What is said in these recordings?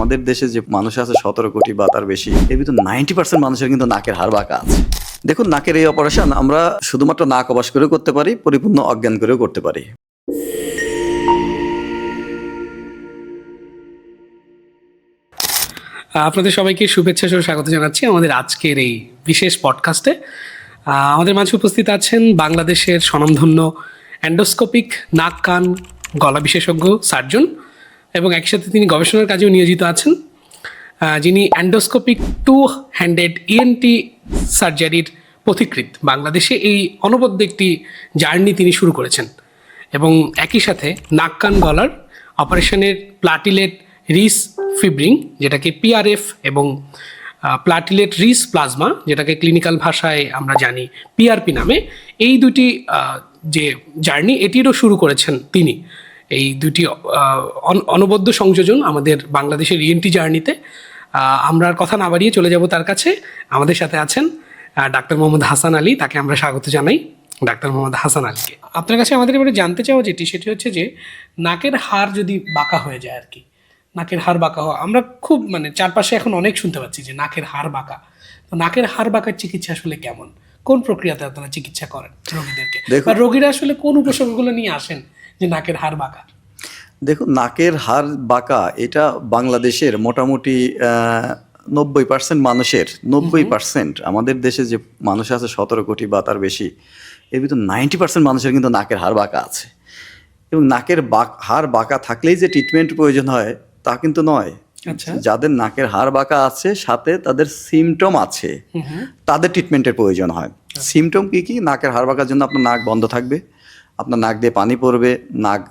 আমাদের দেশে যে মানুষ আছে সতেরো কোটি বা তার বেশি, এর ভিতর নাইনটি পার্সেন্ট মানুষের কিন্তু নাকের হাড় বাঁকা আছে। দেখুন, নাকের এই অপারেশন আমরা শুধুমাত্র নাক অবাস করেও করতে পারি, পরিপূর্ণ অজ্ঞান করেও করতে পারি। আপনাদের সবাইকে শুভেচ্ছা সহ স্বাগত জানাচ্ছি আমাদের আজকের এই বিশেষ পডকাস্টে আমাদের মাঝে উপস্থিত আছেন বাংলাদেশের স্বনামধন্য অ্যান্ডোস্কোপিক নাক কান গলা বিশেষজ্ঞ সার্জন। এবং একই সাথে তিনি গবেষণার কাজেও নিয়োজিত আছেন যিনি অ্যান্ডোস্কোপিক টু হ্যান্ডেড ইএনটি সার্জারির পথিকৃৎ। বাংলাদেশে এই অনবদ্য একটি জার্নি তিনি শুরু করেছেন এবং একই সাথে নাক, কান, গলার অপারেশনের প্লাটিলেট রিস ফিব্রিং, যেটাকে পিআরএফ এবং প্লাটিলেট রিস প্লাজমা, যেটাকে ক্লিনিক্যাল ভাষায় আমরা জানি পিআরপি নামে, এই দুটি যে জার্নি এটিরও শুরু করেছেন তিনি। এই দুটি অন- অনবদ্য সংযোজন আমাদের বাংলাদেশের ইএনটি জার্নিতে। আমরা আর কথা না বাড়িয়ে চলে যাব তার কাছে। আমাদের সাথে আছেন ডাক্তার মোহাম্মদ হাসান আলী তাকে আমরা স্বাগত জানাই। ডাক্তার মোহাম্মদ হাসান আলীকে। আপনার কাছে আমাদের এবারে জানতে চাওয়া যেটি সেটি হচ্ছে যে নাকের হাড় যদি বাঁকা হয়ে যায় আর কি নাকের হাড় বাঁকা হওয়া। আমরা খুব মানে চারপাশে এখন অনেক শুনতে পাচ্ছি যে নাকের হাড় বাঁকা। তো নাকের হাড় বাঁকার চিকিৎসা আসলে কেমন? কোন প্রক্রিয়াতে আপনারা চিকিৎসা করেন রোগীদেরকে? বা রোগীরা আসলে কোন উপসর্গগুলো নিয়ে আসেন? যে নাকের হার বাঁকা। দেখুন নাকের হার বাঁকা এটা বাংলাদেশের মোটামুটি নব্বই পার্সেন্ট মানুষের নব্বই পার্সেন্ট আমাদের দেশে যে মানুষ আছে সতেরো কোটি বা তার বেশি এর ভিতরে নাইনটি পার্সেন্ট মানুষের কিন্তু নাকের হাড় বাঁকা আছে। এবং নাকের বাক হাড় বাঁকা থাকলেই যে ট্রিটমেন্ট প্রয়োজন হয় তা কিন্তু নয়। আচ্ছা। যাদের নাকের হাড় বাঁকা আছে সাথে তাদের সিমটম আছে তাদের ট্রিটমেন্টের প্রয়োজন হয়। সিমটম কি কি? নাকের হাড় বাঁকার জন্য আপনার নাক বন্ধ থাকবে। আপনার নাক দিয়ে পানি পড়বে, নাক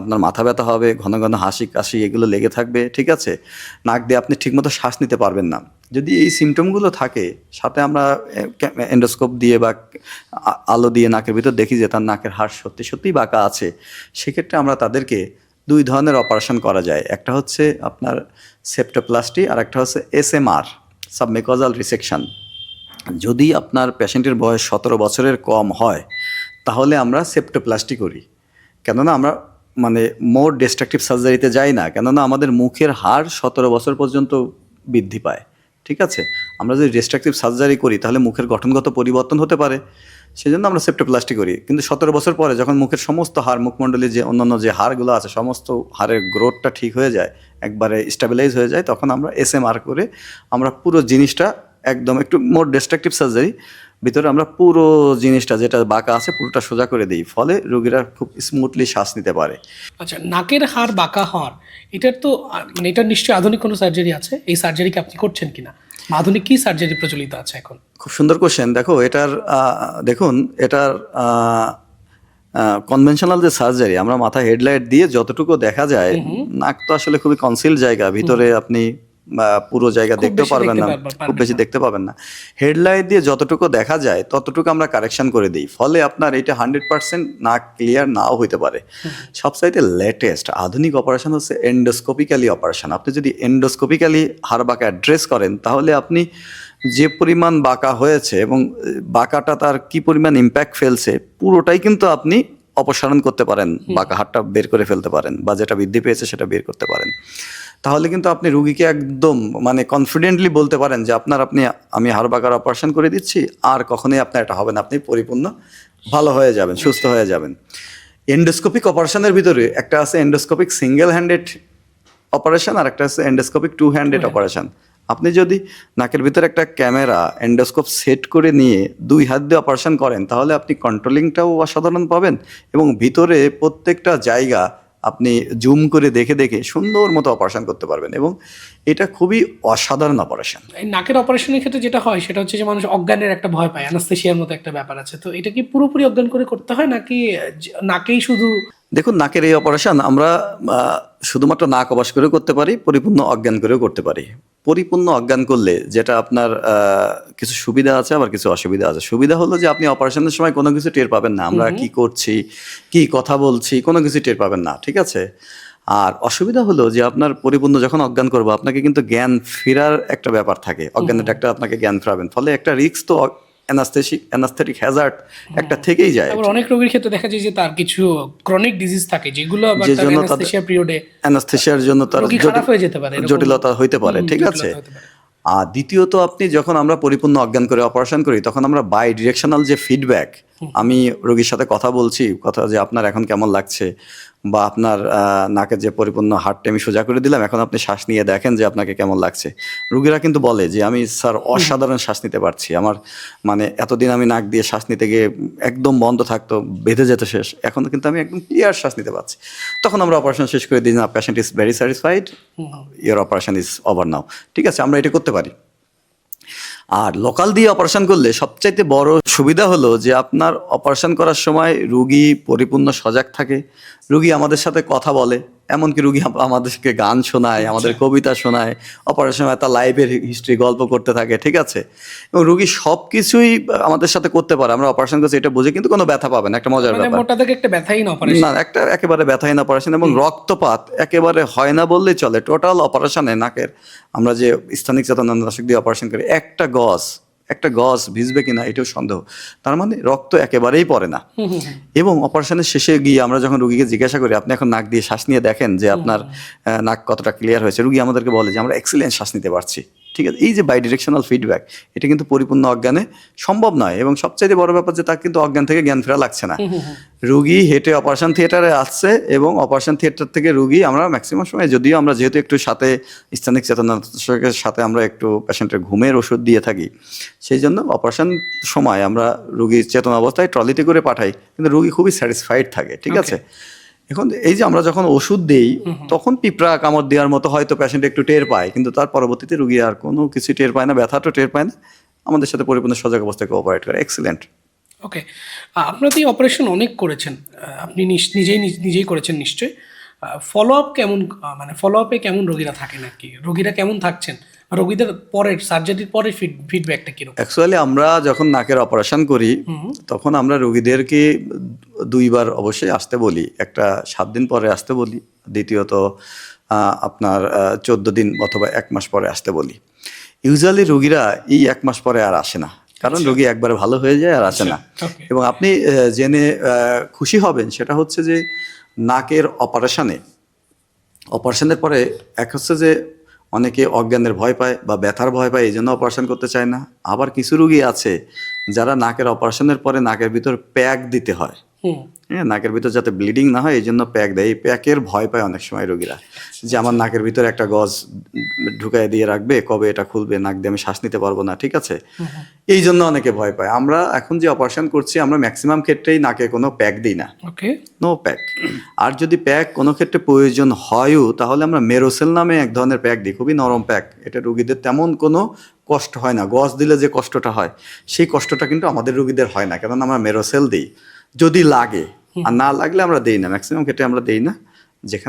আপনার মাথা ব্যথা হবে, ঘন ঘন হাসি কাশি এগুলো লেগে থাকবে, ঠিক আছে? নাক দিয়ে আপনি ঠিকমতো শ্বাস নিতে পারবেন না। যদি এই সিমটমগুলো থাকে, সাথে আমরা এন্ডোস্কোপ দিয়ে বা আলো দিয়ে নাকের ভিতর দেখি যে তার নাকের হাড় সত্যি সত্যিই বাঁকা আছে, সেক্ষেত্রে আমরা তাদেরকে দুই ধরনের অপারেশন করা যায়। একটা হচ্ছে আপনার সেপ্টোপ্লাস্টি আর একটা হচ্ছে এসএমআর সাবমেকজাল রিসেকশন যদি আপনার পেশেন্টের বয়স সতেরো বছরের কম হয় তাহলে আমরা সেপ্টোপ্লাস্টি করি। কেননা আমরা মানে মোর ডিস্ট্রাকটিভ সার্জারিতে যাই না, কেননা আমাদের মুখের হার সতেরো বছর পর্যন্ত বৃদ্ধি পায়। ঠিক আছে? আমরা যদি ডিস্ট্রাকটিভ সার্জারি করি, তাহলে মুখের গঠনগত পরিবর্তন হতে পারে। সেজন্য আমরা সেপ্টোপ্লাস্টি করি। কিন্তু সতেরো বছর পরে যখন মুখের সমস্ত হাড় মুখমণ্ডলীর যে অন্যান্য যে হাড়গুলো আছে, সমস্ত হাড়ের গ্রোথটা ঠিক হয়ে যায়, একবারে স্টেবিলাইজ হয়ে যায়, তখন আমরা এসএমআর করে আমরা পুরো জিনিসটা একদম একটু মোর ডিস্ট্রাকটিভ সার্জারি ভিতরে আমরা পুরো জিনিসটা যেটা বাঁকা আছে পুরোটা সোজা করে দিই ফলে রোগীরা খুব স্মুথলি শ্বাস নিতে পারে। আচ্ছা নাকের হাড় বাঁকা হওয়ার এটার তো মানে এটার নিশ্চয়ই আধুনিক কোনো সার্জারি আছে? এই সার্জারি কি আপনি করছেন কিনা? আধুনিক কি সার্জারি প্রচলিত আছে এখন? খুব সুন্দর কোশ্চেন দেখো এটার দেখুন এটার কনভেনশনাল যে সার্জারি আমরা মাথা হেডলাইট দিয়ে যতটুকু দেখা যায় নাক তো আসলে খুবই কনসিল জায়গা ভিতরে আপনি পুরো জায়গা খুব দেখতেও পারবেন না খুব বেশি দেখতে পাবেন না। হেডলাইট দিয়ে যতটুকু দেখা যায় ততটুকু আমরা কারেকশন করে দিই। ফলে আপনার এটা হান্ড্রেড পার্সেন্ট না ক্লিয়ার নাও হইতে পারে। সবচাইতে লেটেস্ট আধুনিক অপারেশন হচ্ছে এন্ডোস্কোপিক্যালি অপারেশন আপনি যদি এন্ডোস্কোপিক্যালি হাড় বাঁকা অ্যাড্রেস করেন তাহলে আপনি যে পরিমাণ বাঁকা হয়েছে এবং বাঁকাটা তার কি পরিমাণ ইম্প্যাক্ট ফেলছে পুরোটাই কিন্তু আপনি অপসারণ করতে পারেন। বাঁকা হাড়টা বের করে ফেলতে পারেন বা যেটা বৃদ্ধি পেয়েছে সেটা বের করতে পারেন। তাহলে কিন্তু আপনি রুগীকে একদম মানে কনফিডেন্টলি বলতে পারেন যে আপনার আপনি আমি হাড় বাঁকার অপারেশন করে দিচ্ছি আর কখনোই আপনার এটা হবে না। আপনি পরিপূর্ণ ভালো হয়ে যাবেন সুস্থ হয়ে যাবেন। এন্ডোস্কোপিক অপারেশনের ভিতরে একটা আছে এন্ডোস্কোপিক সিঙ্গেল হ্যান্ডেড অপারেশন আর একটা আছে এন্ডোস্কোপিক টু হ্যান্ডেড অপারেশন আপনি যদি নাকের ভিতরে একটা ক্যামেরা এন্ডোস্কোপ সেট করে নিয়ে দুই হাত দিয়ে অপারেশন করেন তাহলে আপনি কন্ট্রোলিংটাও অসাধারণ পাবেন এবং ভিতরে প্রত্যেকটা জায়গা আপনি জুম করে দেখে দেখে সুন্দর মতো অপারেশন করতে পারবেন এবং এটা খুবই অসাধারণ অপারেশন এই নাকের অপারেশনের ক্ষেত্রে যেটা হয় সেটা হচ্ছে যে মানুষ অজ্ঞানের একটা ভয় পায় অ্যানাস্থেশিয়ার মতো একটা ব্যাপার আছে। তো এটা কি পুরোপুরি অজ্ঞান করে করতে হয় নাকি নাকেই শুধু দেখুন নাকের এই অপারেশন আমরা শুধুমাত্র নাক অবাস করেও করতে পারি পরিপূর্ণ অজ্ঞান করেও করতে পারি। পরিপূর্ণ অজ্ঞান করলে যেটা আপনার কিছু সুবিধা আছে আবার কিছু অসুবিধা আছে। সুবিধা হলো যে আপনি অপারেশনের সময় কোনো কিছু টের পাবেন না। আমরা কি করছি কি কথা বলছি কোনো কিছু টের পাবেন না ঠিক আছে? আর অসুবিধা হলো যে আপনার পরিপূর্ণ যখন অজ্ঞান করব আপনাকে কিন্তু জ্ঞান ফেরার একটা ব্যাপার থাকে। অজ্ঞানের একটা আপনাকে জ্ঞান ফেরাবেন। ফলে একটা রিস্ক তো অ্যানাস্থেটিক অ্যানাস্থেটিক হ্যাজার্ড একটা থেকেই যায়। আবার অনেক রোগীর ক্ষেত্রে দেখা যায় যে তার কিছু ক্রনিক ডিজিজ থাকে যেগুলো আবার যে তার জন্য তাদের- পিরিয়ডে অ্যানাস্থেসিয়ার জন্য তার হয়ে জটিলতা হইতে পারে ঠিক আছে? আর দ্বিতীয়ত আপনি যখন আমরা পরিপূর্ণ অজ্ঞান করে অপারেশন করি তখন আমরা বাই ডিরেকশনাল যে ফিডব্যাক আমি রোগীর সাথে কথা বলছি কথা যে আপনার এখন কেমন লাগছে বা আপনার নাকের যে পরিপূর্ণ হাড়টা আমি সোজা করে দিলাম এখন আপনি শ্বাস নিয়ে দেখেন যে আপনাকে কেমন লাগছে। রুগীরা কিন্তু বলে যে আমি স্যার অসাধারণ শ্বাস নিতে পারছি। আমার মানে এতদিন আমি নাক দিয়ে শ্বাস নিতে গিয়ে একদম বন্ধ থাকতো বেঁধে যেত শেষ। এখন কিন্তু আমি একদম ক্লিয়ার শ্বাস নিতে পারছি। তখন আমরা অপারেশন শেষ করে দিই না patient is very satisfied yeah operation is over now ঠিক আছে আমরা এটা করতে পারি। আর লোকাল দিয়ে অপারেশন করলে সবচাইতে বড় সুবিধা হলো যে আপনার অপারেশন করার সময় রুগী পরিপূর্ণ সজাগ থাকে, রুগী আমাদের সাথে কথা বলে। এমনকি রুগী আমাদেরকে গান শোনায় আমাদের কবিতা শোনায় অপারেশন তার লাইফের হিস্ট্রি গল্প করতে থাকে ঠিক আছে? এবং রুগী সব কিছুই আমাদের সাথে করতে পারে আমরা অপারেশন করছি এটা বুঝে কিন্তু কোনো ব্যথা পাবে না একটা মজার মানে ব্যাপার। মোটা থেকে একটা ব্যথাহীন অপারেশন না একটা একেবারে ব্যথাহীন অপারেশন এবং রক্তপাত একেবারে হয় না বললেই চলে টোটাল অপারেশনে নাকের আমরা যে স্থানিক চেতনানাশক দিয়ে অপারেশন করি একটা গজ একটা গজ ভিজবে কিনা এটাও সন্দেহ। তার মানে রক্ত একেবারেই পড়ে না। এবং অপারেশনের শেষে গিয়ে আমরা যখন রুগীকে জিজ্ঞাসা করি আপনি এখন নাক দিয়ে শ্বাস নিয়ে দেখেন যে আপনার নাক কতটা ক্লিয়ার হয়েছে? রুগী আমাদেরকে বলে যে আমরা এক্সিলেন্ট শ্বাস নিতে পারছি। ঠিক আছে এই যে বাই ডিরেকশনাল ফিডব্যাক এটা কিন্তু পরিপূর্ণ অজ্ঞানে সম্ভব নয় এবং সবচাইতে বড় ব্যাপার যে তার কিন্তু অজ্ঞান থেকে জ্ঞান ফেরা লাগছে না। রুগী হেঁটে অপারেশন থিয়েটারে আসছে এবং অপারেশন থিয়েটার থেকে রুগী আমরা ম্যাক্সিমাম সময় যদিও আমরা যেহেতু একটু সাথে স্থানিক চেতনানাশকের সাথে আমরা একটু পেশেন্টের ঘুমের ওষুধ দিয়ে থাকি সেই জন্য অপারেশন সময় আমরা রুগীর চেতন অবস্থায় ট্রলিতে করে পাঠাই কিন্তু রুগী খুবই স্যাটিসফাইড থাকে ঠিক আছে? এখন এই যে আমরা যখন ওষুধ দেই তখন পিঁপড়া কামড় দেওয়ার মতো হয়তো পেশেন্ট একটু টের পায় কিন্তু তার পরবর্তীতে রুগী আর কোনো কিছু টের পায় না ব্যথাটা টের পায় না। আমাদের সাথে পরিপূর্ণ সজাগ অবস্থায় কোঅপারেট করে। এক্সিলেন্ট ওকে আপনারা তো এই অপারেশন অনেক করেছেন। আপনি নিজেই নিজেই করেছেন নিশ্চয়ই। ফলো আপ কেমন মানে ফলো আপে কেমন রোগীরা থাকেন আর কি? রোগীরা কেমন থাকছেন? রোগীদের পরের সার্জারির পরে ফিডব্যাকটা কীরকম? অ্যাকচুয়ালি আমরা যখন নাকের অপারেশন করি তখন আমরা রোগীদেরকে দুইবার অবশ্যই আসতে বলি। একটা সাত দিন পরে আসতে বলি দ্বিতীয়ত আপনার চোদ্দ দিন অথবা এক মাস পরে আসতে বলি। ইউজুয়ালি রোগীরা এই এক মাস পরে আর আসে না। কারণ রোগী একবার ভালো হয়ে যায় আর আসে না। এবং আপনি জেনে খুশি হবেন সেটা হচ্ছে যে নাকের অপারেশনে অপারেশনের পরে এক হচ্ছে যে অনেকে অজ্ঞানের ভয় পায় বা ব্যথার ভয় পায় এই জন্য অপারেশন করতে চায় না। আবার কিছু রুগী আছে যারা নাকের অপারেশনের পরে নাকের ভিতর প্যাক দিতে হয়। হ্যাঁ নাকের ভিতর যাতে ব্লিডিং না হয় এই জন্য প্যাক দেয়। এই প্যাকের ভয় পায় অনেক সময় রোগীরা। যে আমার নাকের ভিতর একটা গজ ঢুকাই দিয়ে রাখবে কবে এটা খুলবে নাক দিয়ে আমি শ্বাস নিতে পারব না ঠিক আছে? এই জন্য অনেকে ভয় পায়। আমরা এখন যে অপারেশন করছি আমরা ম্যাক্সিমাম ক্ষেত্রেই নাকে কোনো প্যাক দিই না। ওকে নো প্যাক আর যদি প্যাক কোনো ক্ষেত্রে প্রয়োজন হয়ও তাহলে আমরা মেরোসেল নামে এক ধরনের প্যাক দিই খুবই নরম প্যাক এটা রুগীদের তেমন কোনো কষ্ট হয় না। গজ দিলে যে কষ্টটা হয় সেই কষ্টটা কিন্তু আমাদের রুগীদের হয় না কেননা আমরা মেরোসেল দিই। যদি লাগে আর না লাগলে আমরা দেই না ম্যাক্সিমাম ক্ষেত্রে আমরা দেই না। যেখান